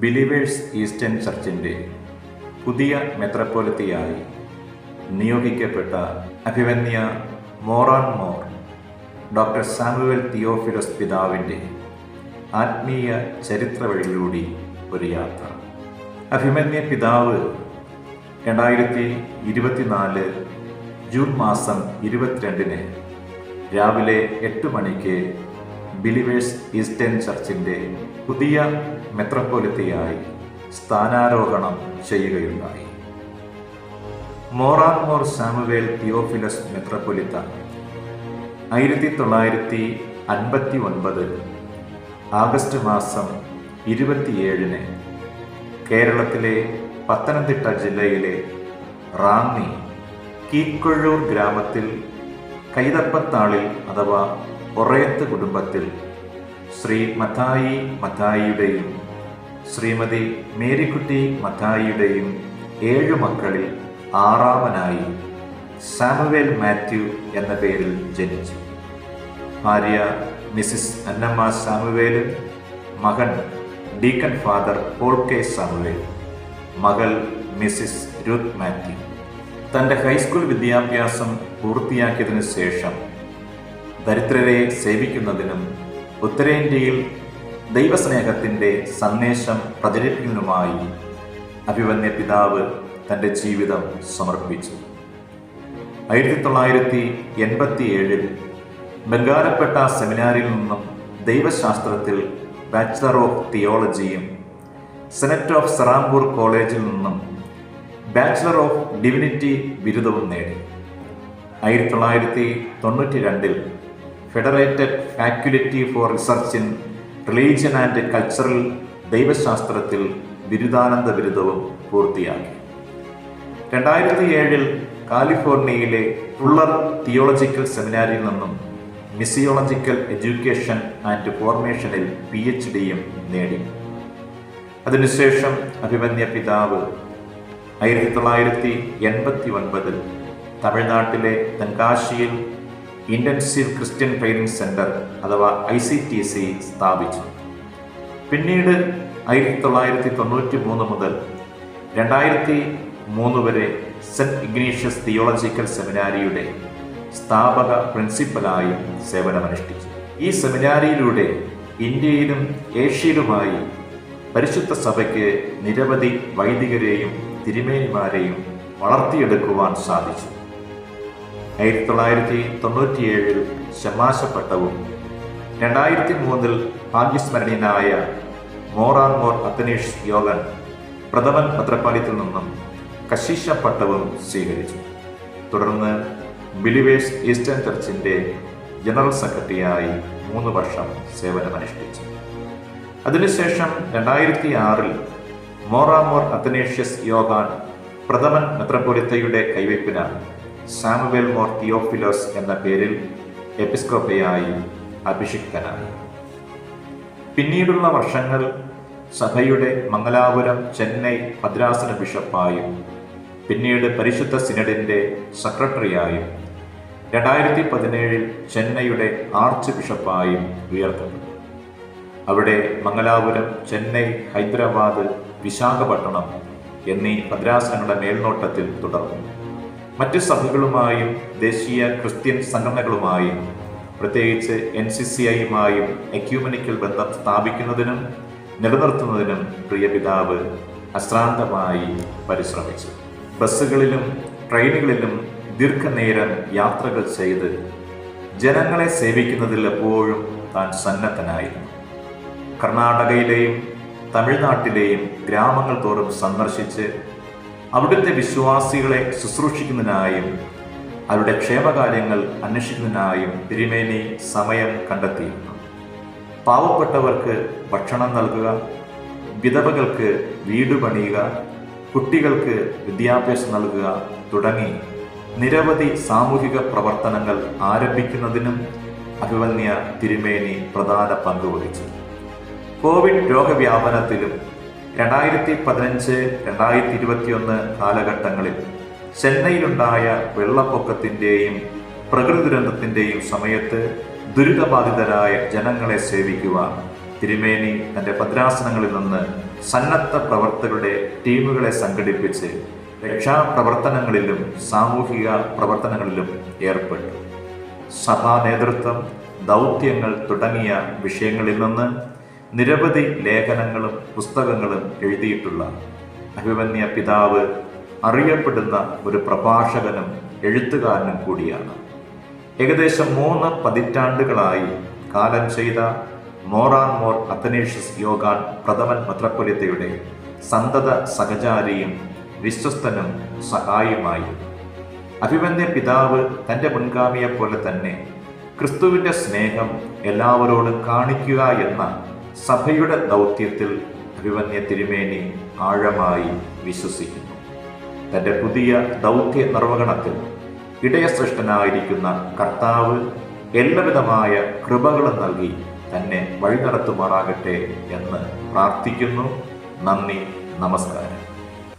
Believers eastern ചർച്ചിന്റെ പുതിയ മെത്രപ്പോലത്തിയായി നിയോഗിക്കപ്പെട്ട അഭിമന്യ Moran Mor doctor Samuel Theophilus പിതാവിന്റെ ആത്മീയ ചരിത്ര വഴിയിലൂടെ ഒരു യാത്ര. അഭിമന്യ പിതാവ് രണ്ടായിരത്തി ഇരുപത്തിനാല് ജൂൺ മാസം ഇരുപത്തിരണ്ടിന് രാവിലെ എട്ട് മണിക്ക് ബിലിവേഴ്സ് ഈസ്റ്റേൺ ചർച്ചിന്റെ പുതിയ മെത്രപ്പൊലിത്തയായി സ്ഥാനാരോഹണം ചെയ്യുകയുണ്ടായി. മോറാൻ മോർ സാമുവേൽ തിയോഫിലസ് മെത്രപ്പൊലിത്ത ആയിരത്തി തൊള്ളായിരത്തി അൻപത്തി ഒൻപത് ആഗസ്റ്റ് മാസം ഇരുപത്തിയേഴിന് കേരളത്തിലെ പത്തനംതിട്ട ജില്ലയിലെ റാന്നി കീക്കൊഴൂർ ഗ്രാമത്തിൽ കൈതപ്പത്താളിൽ അഥവാ ഒറയത്ത് കുടുംബത്തിൽ ശ്രീ മത്തായി മത്തായിയുടെയും ശ്രീമതി മേരിക്കുട്ടി മത്തായിയുടെയും ഏഴു മക്കളിൽ ആറാമനായി സാമുവേൽ മാത്യു എന്ന പേരിൽ ജനിച്ചു. ഭാര്യ മിസിസ് അന്നമ്മ സാമുവേലും മകൻ deacon father Paul K Samuel മകൾ മിസിസ് രൂത്ത് മാത്യു. തന്റെ ഹൈസ്കൂൾ വിദ്യാഭ്യാസം പൂർത്തിയാക്കിയതിനു ശേഷം ദരിദ്രരെ സേവിക്കുന്നതിനും ഉത്തരേന്ത്യയിൽ ദൈവസ്നേഹത്തിന്റെ സന്ദേശം പ്രചരിപ്പിക്കുന്നതിനുമായി അഭിവന്യ പിതാവ് തന്റെ ജീവിതം സമർപ്പിച്ചു. ആയിരത്തി തൊള്ളായിരത്തി എൺപത്തി ഏഴിൽ ബംഗാരപ്പെട്ട സെമിനാരിൽ നിന്നും ദൈവശാസ്ത്രത്തിൽ ബാച്ചിലർ ഓഫ് തിയോളജിയും സെനറ്റ് ഓഫ് സറാംപൂർ കോളേജിൽ നിന്നും ബാച്ചിലർ ഓഫ് ഡിവിനിറ്റി ബിരുദവും നേടി. ആയിരത്തി തൊള്ളായിരത്തി തൊണ്ണൂറ്റി രണ്ടിൽ federated faculty for research in religion and cultural ദൈവശാസ്ത്രത്തിൽ ബിരുദാനന്ദ ബിരുദവും പൂർത്തിയാക്കി. രണ്ടായിരത്തി ഏഴിൽ കാലിഫോർണിയയിലെ ഫുള്ളർ തിയോളജിക്കൽ സെമിനാരിയിൽ നിന്നും മിസിയോളജിക്കൽ എഡ്യൂക്കേഷൻ ആൻഡ് ഫോർമേഷനിൽ പി എച്ച് ഡിയും നേടി. അതിനുശേഷം അഭിമന്യ പിതാവ് ആയിരത്തി തൊള്ളായിരത്തി എൺപത്തി ഒൻപതിൽ തമിഴ്നാട്ടിലെ തെങ്കാശിയിൽ ഇന്റൻസീവ് ക്രിസ്ത്യൻ ട്രെയിനിങ് സെന്റർ അഥവാ ഐ സി ടി സി സ്ഥാപിച്ചു. പിന്നീട് ആയിരത്തി തൊള്ളായിരത്തി തൊണ്ണൂറ്റി മൂന്ന് മുതൽ രണ്ടായിരത്തി മൂന്ന് വരെ സെന്റ് ഇഗ്നീഷ്യസ് തിയോളജിക്കൽ സെമിനാരിയുടെ സ്ഥാപക പ്രിൻസിപ്പലായും സേവനമനുഷ്ഠിച്ചു. ഈ സെമിനാരിയിലൂടെ ഇന്ത്യയിലും ഏഷ്യയിലുമായി പരിശുദ്ധ സഭയ്ക്ക് നിരവധി വൈദികരെയും തിരുമേനിമാരെയും വളർത്തിയെടുക്കുവാൻ സാധിച്ചു. ആയിരത്തി തൊള്ളായിരത്തി തൊണ്ണൂറ്റിയേഴിൽ ശമാശപ്പട്ടവും രണ്ടായിരത്തി മൂന്നിൽ ഭാഗ്യസ്മരണീയനായ മോറാൻ മോർ അത്തനീഷ് യോഗൻ പ്രഥമൻ പത്രപ്പാലിത്തിൽ നിന്നും കശീശ പട്ടവും സ്വീകരിച്ചു. തുടർന്ന് ബിലിവേഴ്സ് ഈസ്റ്റേൺ ചർച്ചിന്റെ ജനറൽ സെക്രട്ടറിയായി മൂന്ന് വർഷം സേവനമനുഷ്ഠിച്ചു. അതിനുശേഷം രണ്ടായിരത്തി ആറിൽ മോറാമോർ അത്തനേഷ്യസ് യോഗാൻ പ്രഥമൻ മെത്രപൊലിത്തയുടെ കൈവയ്പിനാണ് സാമുവേൽ മോർ തിയോഫിലോസ് എന്ന പേരിൽ എപ്പിസ്കോപ്പയായി അഭിഷിക്തനായി. പിന്നീടുള്ള വർഷങ്ങൾ സഭയുടെ മംഗലാപുരം ചെന്നൈ ഭദ്രാസന ബിഷപ്പായും പിന്നീട് പരിശുദ്ധ സിനഡിന്റെ സെക്രട്ടറിയായും രണ്ടായിരത്തി പതിനേഴിൽ ചെന്നൈയുടെ ആർച്ച് ബിഷപ്പായും ഉയർത്തപ്പെട്ടു. അവിടെ മംഗലാപുരം ചെന്നൈ ഹൈദരാബാദ് വിശാഖപട്ടണം എന്നീ ഭദ്രാസനങ്ങളുടെ മേൽനോട്ടത്തിൽ തുടർന്നു. മറ്റ് സഭകളുമായും ദേശീയ ക്രിസ്ത്യൻ സംഘടനകളുമായും പ്രത്യേകിച്ച് എൻ സി സി ഐയുമായും എക്യൂമനിക്കൽ ബന്ധം സ്ഥാപിക്കുന്നതിനും നിലനിർത്തുന്നതിനും പ്രിയ പിതാവ് അശ്രാന്തമായി പരിശ്രമിച്ചു. ബസ്സുകളിലും ട്രെയിനുകളിലും ദീർഘനേരം യാത്രകൾ ചെയ്ത് ജനങ്ങളെ സേവിക്കുന്നതിൽ എപ്പോഴും താൻ സന്നദ്ധനായിരുന്നു. കർണാടകയിലെയും തമിഴ്നാട്ടിലെയും ഗ്രാമങ്ങൾ തോറും സന്ദർശിച്ച് അവിടുത്തെ വിശ്വാസികളെ ശുശ്രൂഷിക്കുന്നതിനായും അവരുടെ ക്ഷേമകാര്യങ്ങൾ അന്വേഷിക്കുന്നതിനായും തിരുമേനി സമയം കണ്ടെത്തിയിരുന്നു. പാവപ്പെട്ടവർക്ക് ഭക്ഷണം നൽകുക വിധവകൾക്ക് വീട് പണിയുക കുട്ടികൾക്ക് വിദ്യാഭ്യാസം നൽകുക തുടങ്ങി നിരവധി സാമൂഹിക പ്രവർത്തനങ്ങൾ ആരംഭിക്കുന്നതിനും അഭിവന്യ തിരുമേനി പ്രധാന പങ്ക് വഹിച്ചു. കോവിഡ് രോഗവ്യാപനത്തിലും രണ്ടായിരത്തി പതിനഞ്ച് രണ്ടായിരത്തി ഇരുപത്തിയൊന്ന് കാലഘട്ടങ്ങളിൽ ചെന്നൈയിലുണ്ടായ വെള്ളപ്പൊക്കത്തിന്റെയും പ്രകൃതി ദുരന്തത്തിന്റെയും സമയത്ത് ദുരിതബാധിതരായ ജനങ്ങളെ സേവിക്കുവാൻ തിരുമേനി തന്റെ ഭദ്രാസനങ്ങളിൽ നിന്ന് സന്നദ്ധ പ്രവർത്തകരുടെ ടീമുകളെ സംഘടിപ്പിച്ച് രക്ഷാപ്രവർത്തനങ്ങളിലും സാമൂഹിക പ്രവർത്തനങ്ങളിലും ഏർപ്പെട്ടു. സഭാ നേതൃത്വം ദൗത്യങ്ങൾ തുടങ്ങിയ വിഷയങ്ങളിൽ നിന്ന് നിരവധി ലേഖനങ്ങളും പുസ്തകങ്ങളും എഴുതിയിട്ടുള്ള അഭിമന്യ പിതാവ് അറിയപ്പെടുന്ന ഒരു പ്രഭാഷകനും എഴുത്തുകാരനും കൂടിയാണ്. ഏകദേശം മൂന്ന് പതിറ്റാണ്ടുകളായി കാലം ചെയ്ത മോറാൻ മോർ അത്തനേഷ്യസ് യോഗാൻ പ്രഥമൻ മെത്രപ്പൊലിത്തയുടെ സന്തത സഹചാരിയും വിശ്വസ്തനും സഹായിയുമായി. അഭിമന്യ പിതാവ് തന്റെ മുൻഗാമിയെപ്പോലെ തന്നെ ക്രിസ്തുവിന്റെ സ്നേഹം എല്ലാവരോടും കാണിക്കുക എന്ന സഭയുടെ ദൗത്യത്തിൽ അഭിമന്യ തിരുമേനി ആഴമായി വിശ്വസിക്കുന്നു. തന്റെ പുതിയ ദൗത്യ നിർവഹണത്തിൽ ഇടയസൃഷ്ടനായിരിക്കുന്ന കർത്താവ് എല്ലാവിധമായ കൃപകളും നൽകി തന്നെ വഴി നടത്തുമാറാകട്ടെ എന്ന് പ്രാർത്ഥിക്കുന്നു. നന്ദി നമസ്കാരം.